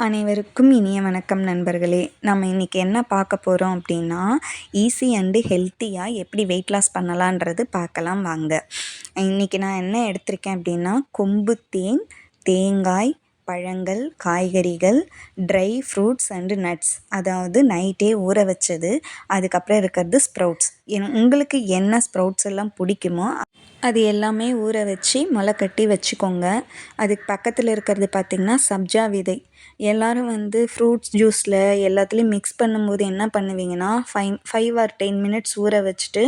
அனைவருக்கும் இனிய வணக்கம் நண்பர்களே. நம்ம இன்றைக்கி என்ன பார்க்க போகிறோம் அப்படின்னா ஈஸி அண்டு ஹெல்த்தியாக எப்படி வெயிட் லாஸ் பண்ணலான்றது பார்க்கலாம் வாங்க. இன்றைக்கி நான் என்ன எடுத்திருக்கேன் அப்படின்னா கொம்பு தேன் தேங்காய் பழங்கள் காய்கறிகள் ட்ரை ஃப்ரூட்ஸ் அண்டு நட்ஸ் அதாவது நைட்டே ஊற வச்சது அதுக்கப்புறம் இருக்கிறது ஸ்ப்ரவுட்ஸ் உங்களுக்கு என்ன ஸ்ப்ரவுட்ஸ் எல்லாம் பிடிக்குமோ அது எல்லாமே ஊற வச்சு முளை கட்டி வச்சுக்கோங்க. அதுக்கு பக்கத்தில் இருக்கிறது பார்த்திங்கன்னா சப்ஜா விதை. எல்லோரும் வந்து ஃப்ரூட்ஸ் ஜூஸில் எல்லாத்துலேயும் மிக்ஸ் பண்ணும்போது என்ன பண்ணுவீங்கன்னா five five or ten minutes ஊற வச்சுட்டு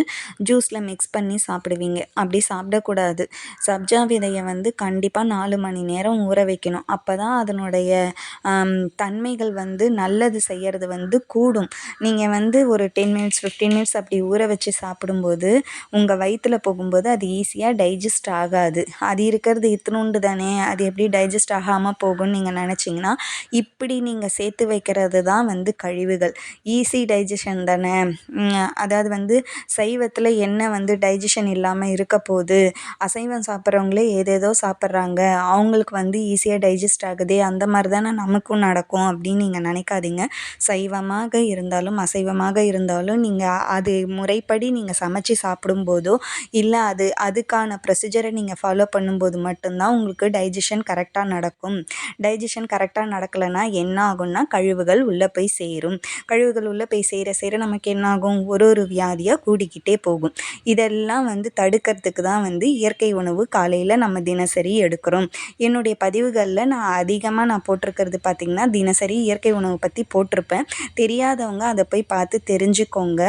ஜூஸில் மிக்ஸ் பண்ணி சாப்பிடுவீங்க. அப்படி சாப்பிடக்கூடாது. சப்ஜா விதையை வந்து கண்டிப்பாக நாலு மணி நேரம் ஊற வைக்கணும். அப்போ தான் அதனுடைய தன்மைகள் வந்து நல்லது செய்கிறது வந்து கூடும். நீங்கள் வந்து ஒரு டென் மினிட்ஸ் ஃபிஃப்டீன் மினிட்ஸ் அப்படி ஊற வச்சு சாப்பிடும்போது உங்கள் வயிற்றில் போகும்போது அது ஈஸியாக டைஜஸ்ட் ஆகாது. அது இருக்கிறது இத்தினோண்டு தானே அது எப்படி டைஜஸ்ட் ஆகாமல் போகும்னு நீங்கள் நினச்சிங்கன்னா இப்படி நீங்கள் சேர்த்து வைக்கிறது தான் வந்து கழிவுகள். ஈஸி டைஜஷன் தானே. அதாவது வந்து சைவத்தில் என்ன வந்து டைஜஷன் இல்லாமல் இருக்க போகுது அசைவம் சாப்பிட்றவங்களே ஏதேதோ சாப்பிட்றாங்க அவங்களுக்கு வந்து ஈஸியாக டைஜஸ்ட் ஆகுதே அந்த மாதிரி தானே நமக்கும் நடக்கும் அப்படின்னு நீங்கள் நினைக்காதீங்க. சைவமாக இருந்தாலும் அசைவமாக இருந்தாலும் நீங்கள் அது முறை முறைப்படி நீங்கள் சமைச்சி சாப்பிடும்போதோ இல்லை அது அதுக்கான ப்ரொசீஜரை நீங்கள் ஃபாலோ பண்ணும்போது மட்டும்தான் உங்களுக்கு டைஜஷன் கரெக்டாக நடக்கும். டைஜஷன் கரெக்டாக நடக்கலைன்னா என்ன ஆகும்னா கழிவுகள் உள்ளே போய் சேரும். கழிவுகள் உள்ளே போய் சேர சேர நமக்கு என்ன ஆகும்? ஒரு ஒரு வியாதியாக கூடிக்கிட்டே போகும். இதெல்லாம் வந்து தடுக்கிறதுக்கு தான் வந்து இயற்கை உணவு காலையில் நம்ம தினசரி எடுக்கிறோம். என்னுடைய பதிவுகளில் நான் அதிகமாக நான் போட்டிருக்கிறது பார்த்திங்கன்னா தினசரி இயற்கை உணவு பற்றி போட்டிருப்பேன். தெரியாதவங்க அதை போய் பார்த்து தெரிஞ்சுக்கோங்க.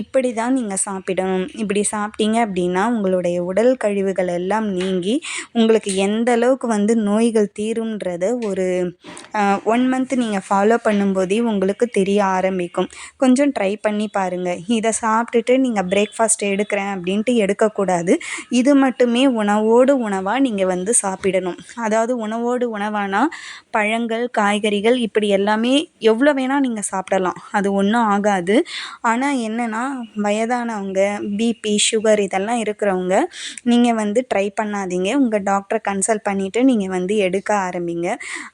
இப்படி தான் நீங்கள் சாப்பிடணும். இப்படி சாப்பிட்டீங்க அப்படின்னா உங்களுடைய உடல் கழிவுகள் எல்லாம் நீங்கி உங்களுக்கு எந்த அளவுக்கு வந்து நோய்கள் தீரும்ன்றத ஒரு ஒன் மந்த் நீங்கள் ஃபாலோ பண்ணும்போதே உங்களுக்கு தெரிய ஆரம்பிக்கும். கொஞ்சம் ட்ரை பண்ணி பாருங்கள் இதை சாப்பிட்டுட்டு நீங்கள் பிரேக்ஃபாஸ்ட் எடுக்கிறேன் அப்படின்ட்டு எடுக்கக்கூடாது. இது மட்டுமே உணவோடு உணவாக நீங்கள் வந்து சாப்பிடணும். அதாவது உணவோடு உணவானா பழங்கள் காய்கறிகள் இப்படி எல்லாமே எவ்வளோ வேணால் நீங்கள் சாப்பிடலாம். அது ஒன்றும் ஆகாது. ஆனால் என்னென்னா வயதானவங்க பிபி சுகர் இதெல்லாம் இருக்கிறவங்க நீங்கள் வந்து ட்ரை பண்ணாதீங்க. உங்கள் டாக்டரை கன்சல்ட் பண்ணிவிட்டு நீங்கள் வந்து எடுக்க ஆரம்பிங்க.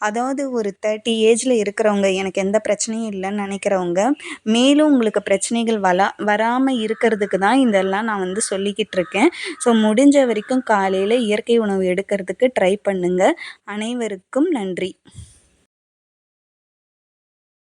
அதாவது ஒரு தேர்ட்டி ஏஜில் இருக்கிறவங்க எனக்கு எந்த பிரச்சனையும் இல்லைன்னு நினைக்கிறவங்க மேலும் உங்களுக்கு பிரச்சனைகள் வலா வராமல் இருக்கிறதுக்கு தான் இதெல்லாம் நான் வந்து சொல்லிக்கிட்டு இருக்கேன். ஸோ முடிஞ்ச வரைக்கும் காலையில் இயற்கை உணவு எடுக்கிறதுக்கு ட்ரை பண்ணுங்கள் அனைவருக்கும் நன்றி.